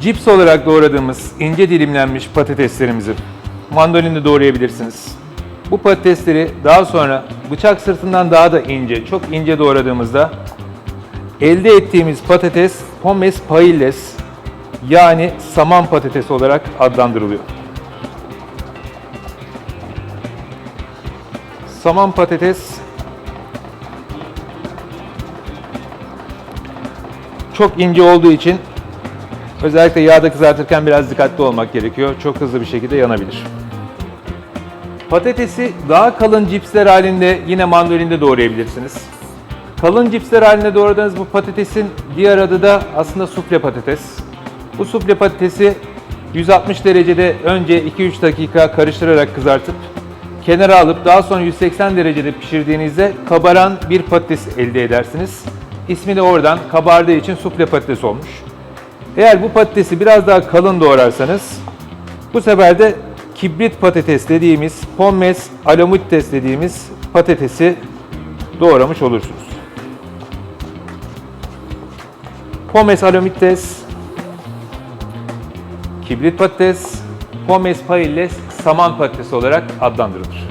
Cips olarak doğradığımız ince dilimlenmiş patateslerimizi mandolinde doğrayabilirsiniz. Bu patatesleri daha sonra bıçak sırtından daha da ince, çok ince doğradığımızda elde ettiğimiz patates pommes pailles yani saman patates olarak adlandırılıyor. Saman patates çok ince olduğu için özellikle yağda kızartırken biraz dikkatli olmak gerekiyor. Çok hızlı bir şekilde yanabilir. Patatesi daha kalın cipsler halinde yine mandolinde doğrayabilirsiniz. Kalın cipsler halinde doğradığınız bu patatesin diğer adı da aslında sufle patates. Bu sufle patatesi 160 derecede önce 2-3 dakika karıştırarak kızartıp kenara alıp daha sonra 180 derecede pişirdiğinizde kabaran bir patates elde edersiniz. İsmi de oradan kabardığı için sufle patates olmuş. Eğer bu patatesi biraz daha kalın doğrarsanız bu sefer de kibrit patates dediğimiz pommes alamutes dediğimiz patatesi doğramış olursunuz. Pommes alamutes, kibrit patates, pommes pailles saman patatesi olarak adlandırılır.